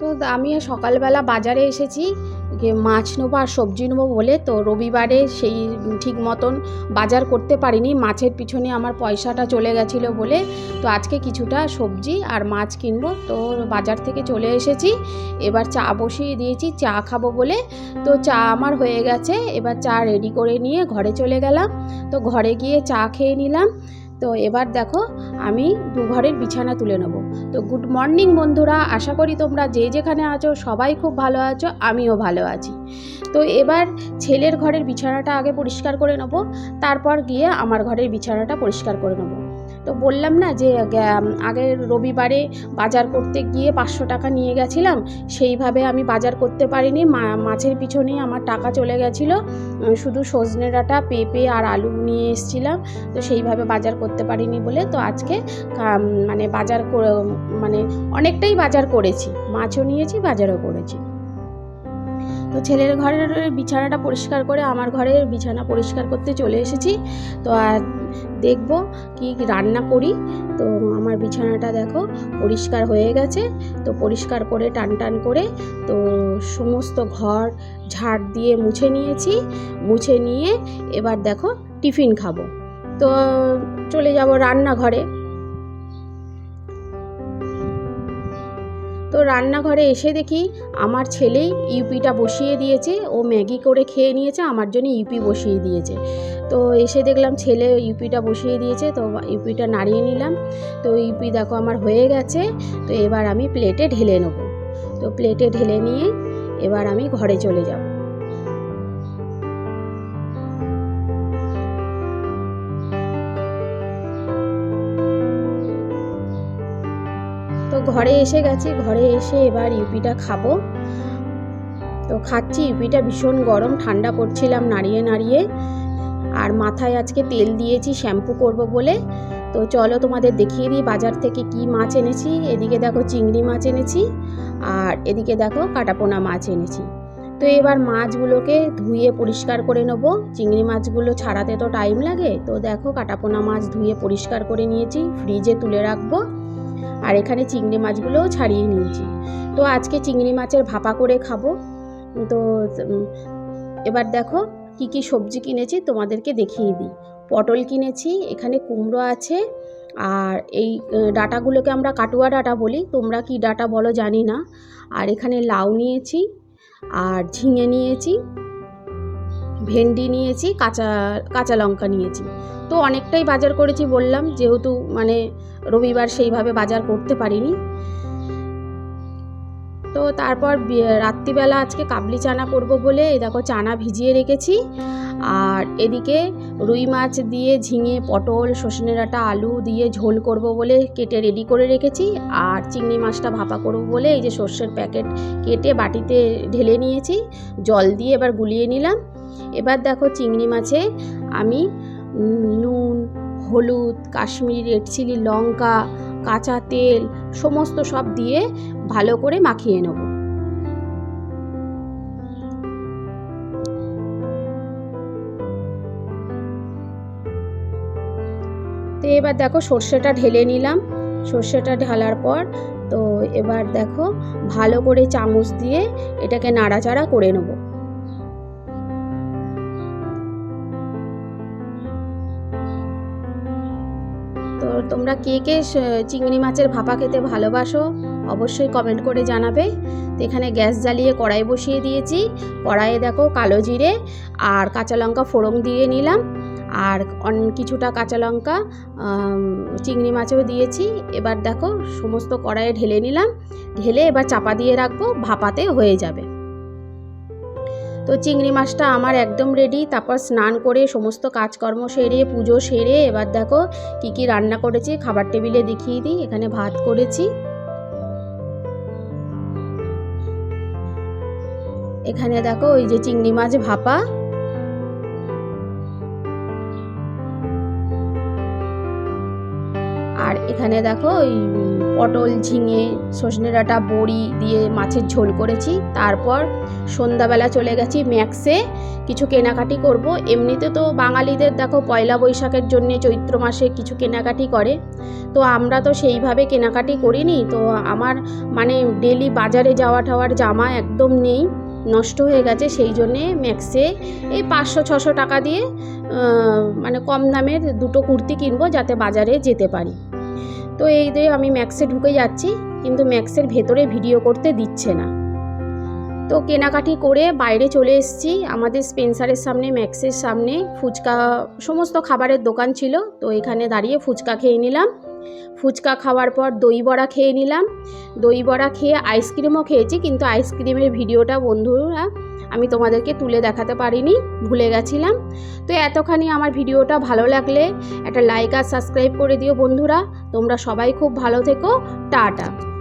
তো আমি সকালবেলা বাজারে এসেছি মাছ নেব আর সবজি নেব বলে তো রবিবারে সেই ঠিক মতন বাজার করতে পারিনি। মাছের পিছনে আমার পয়সাটা চলে গেছিল বলে তো আজকে কিছুটা সবজি আর মাছ কিনবো তো বাজার থেকে চলে এসেছি। এবার চা বসিয়ে দিয়েছি, চা খাব বলে তো চা আমার হয়ে গেছে। এবার চা রেডি করে নিয়ে ঘরে চলে গেলাম। তো ঘরে গিয়ে চা খেয়ে নিলাম। তো এবার দেখো আমি দু ঘরের বিছানা তুলে নেব। তো গুড মর্নিং বন্ধুরা, আশা করি তোমরা যে যেখানে আছো সবাই খুব ভালো আছো, আমিও ভালো আছি। তো এবার ছেলের ঘরের বিছানাটা আগে পরিষ্কার করে নেব, তারপর গিয়ে আমার ঘরের বিছানাটা পরিষ্কার করে নেব। তো বললাম না যে আগের রবিবারে বাজার করতে গিয়ে পাঁচশো টাকা নিয়ে গেছিলাম, সেইভাবে আমি বাজার করতে পারিনি। মাছের পিছনেই আমার টাকা চলে গেছিল। শুধু সজনে ডাঁটা, পেঁপে আর আলু নিয়ে এসেছিলাম। তো সেইভাবে বাজার করতে পারিনি বলে তো আজকে মানে বাজার মানে অনেকটাই বাজার করেছি। মাছও নিয়েছি, বাজারও করেছি। তো ছেলের ঘরের বিছানাটা পরিষ্কার করে আমার ঘরের বিছানা পরিষ্কার করতে চলে এসেছি। তো আর দেখব কি রান্না করি। তো আমার বিছানাটা দেখো পরিষ্কার হয়ে গেছে। তো পরিষ্কার করে টান টান করে তো সমস্ত ঘর ঝাড় দিয়ে মুছে নিয়েছি। মুছে নিয়ে এবার দেখো টিফিন খাব। তো চলে যাব রান্নাঘরে। তো রান্নাঘরে এসে দেখি আমার ছেলেই ইউপিটা বসিয়ে দিয়েছে, ও ম্যাগি করে খেয়ে নিয়েছে, আমার জন্য ইউপি বসিয়ে দিয়েছে। তো এসে দেখলাম ছেলে ইউপিটা বসিয়ে দিয়েছে, তো ইউপিটা নাড়িয়ে নিলাম। তো ইউপি দেখো আমার হয়ে গেছে, তো এবার আমি প্লেটে ঢেলে নেব। তো প্লেটে ঢেলে নিয়ে এবার আমি ঘরে চলে যাব। ঘরে এসে গেছি, ঘরে এসে এবার ইউপিটা খাব। তো খাচ্ছি, ইউপিটা ভীষণ গরম, ঠান্ডা করছিলাম নাড়িয়ে নাড়িয়ে। আর মাথায় আজকে তেল দিয়েছি, শ্যাম্পু করব বলে। তো চলো তোমাদের দেখিয়ে দিই বাজার থেকে কি মাছ এনেছি। এদিকে দেখো চিংড়ি মাছ এনেছি, আর এদিকে দেখো কাটাপোনা মাছ এনেছি। তো এবার মাছগুলোকে ধুয়ে পরিষ্কার করে নেব। চিংড়ি মাছগুলো ছাড়াতে তো টাইম লাগে। তো দেখো কাটাপোনা মাছ ধুয়ে পরিষ্কার করে নিয়েছি ফ্রিজে তুলে রাখব। আর এখানে চিংড়ি মাছগুলোও ছাড়িয়ে নিয়েছি। তো আজকে চিংড়ি মাছের ভাপা করে খাব। তো এবার দেখো কি কি সবজি কিনেছি, তোমাদেরকে দেখিয়ে দিই। পটল কিনেছি, এখানে কুমড়ো আছে, আর এই ডাঁটাগুলোকে আমরা কাটুয়া ডাঁটা বলি। তোমরা কি ডাটা বলো জানি না। আর এখানে লাউ নিয়েছি, আর ঝিঙে নিয়েছি ভেন্ডি নিয়েছি, কাঁচা কাঁচা লঙ্কা নিয়েছি। তো অনেকটাই বাজার করেছি বললাম, যেহেতু মানে রবিবার সেইভাবে বাজার করতে পারিনি। তো তারপর রাত্রিবেলা আজকে কাবলি চানা করব বলে এই দেখো চানা ভিজিয়ে রেখেছি। আর এদিকে রুই মাছ দিয়ে ঝিঙে, পটল সজনে ডাঁটা আলু দিয়ে ঝোল করব বলে কেটে রেডি করে রেখেছি। আর চিংড়ি মাছটা ভাপা করব বলে এই যে সর্ষের প্যাকেট কেটে বাটিতে ঢেলে নিয়েছি। জল দিয়ে এবার গুলিয়ে নিলাম। এবার দেখো চিংড়ি মাছে আমি নুন, হলুদ, কাশ্মীরি রেড চিলি, লঙ্কা, কাঁচা তেল, সমস্ত সব দিয়ে ভালো করে মাখিয়ে নেব। তো এবার দেখো সর্ষেটা ঢেলে নিলাম। সর্ষেটা ঢালার পর তো এবার দেখো ভালো করে চামচ দিয়ে এটাকে নাড়াচাড়া করে নেব। তোমরা কে কে চিংড়ি মাছের ভাপা খেতে ভালোবাসো অবশ্যই কমেন্ট করে জানাবে। তো এখানে গ্যাস জ্বালিয়ে কড়াই বসিয়ে দিয়েছি। কড়াইয়ে দেখো কালো জিরে আর কাঁচা লঙ্কা ফোড়ন দিয়ে নিলাম। আর কিছুটা কাঁচা লঙ্কা চিংড়ি মাছেও দিয়েছি। এবার দেখো সমস্ত কড়াইয়ে ঢেলে নিলাম। ঢেলে এবার চাপা দিয়ে রাখব, ভাপাতে হয়ে যাবে। তো চিংড়ি মাছটা আমার একদম রেডি তারপর স্নান করে সমস্ত কাজকর্ম সেরে, পুজো সেরে, এবার দেখো কি কি রান্না করেছি, খাবার টেবিলে দেখিয়ে দিই, এখানে ভাত করেছি। এখানে দেখো ওই যে চিংড়ি মাছ ভাপা। আর এখানে দেখো ওই পটল, ঝিঙে, সজনে ডাঁটা, বড়ি দিয়ে মাছের ঝোল করেছি। তারপর সন্ধ্যাবেলা চলে গেছি ম্যাক্সে। কিছু কেনাকাটি করব। এমনিতে তো বাঙালিদের দেখো পয়লা বৈশাখের জন্য চৈত্র মাসে কিছু কেনাকাটি করে। তো আমরা তো সেইভাবে কেনাকাটি করিনি। তো আমার মানে ডেলি বাজারে যাওয়া টাওয়ার জামা একদম নেই। নষ্ট হয়ে গেছে। সেই জন্যে ম্যাক্সে এই পাঁচশো, ছশো টাকা দিয়ে মানে কম দামের দুটো কুর্তি কিনবো যাতে বাজারে যেতে পারি। তো এই দিয়ে আমি ম্যাক্সে ঢুকে যাচ্ছি, কিন্তু ম্যাক্সের ভেতরে ভিডিও করতে দিচ্ছে না। তো কেনাকাটি করে বাইরে চলে এসেছি। আমাদের স্পেন্সারের সামনে ম্যাক্সের সামনে ফুচকা, সমস্ত খাবারের দোকান ছিল। তো এখানে দাঁড়িয়ে ফুচকা খেয়ে নিলাম। ফুচকা খাওয়ার পর দই বড়া খেয়ে নিলাম। দই বড়া খেয়ে আইসক্রিমও খেয়েছি, কিন্তু আইসক্রিমের ভিডিওটা বন্ধুরা আমি তোমাদেরকে তুলে দেখাতে পারিনি, ভুলে গেছিলাম। তো এতখানি আমার ভিডিওটা ভালো লাগলে একটা লাইক আর সাবস্ক্রাইব করে দিও বন্ধুরা। তোমরা সবাই খুব ভালো থেকো। টাটা।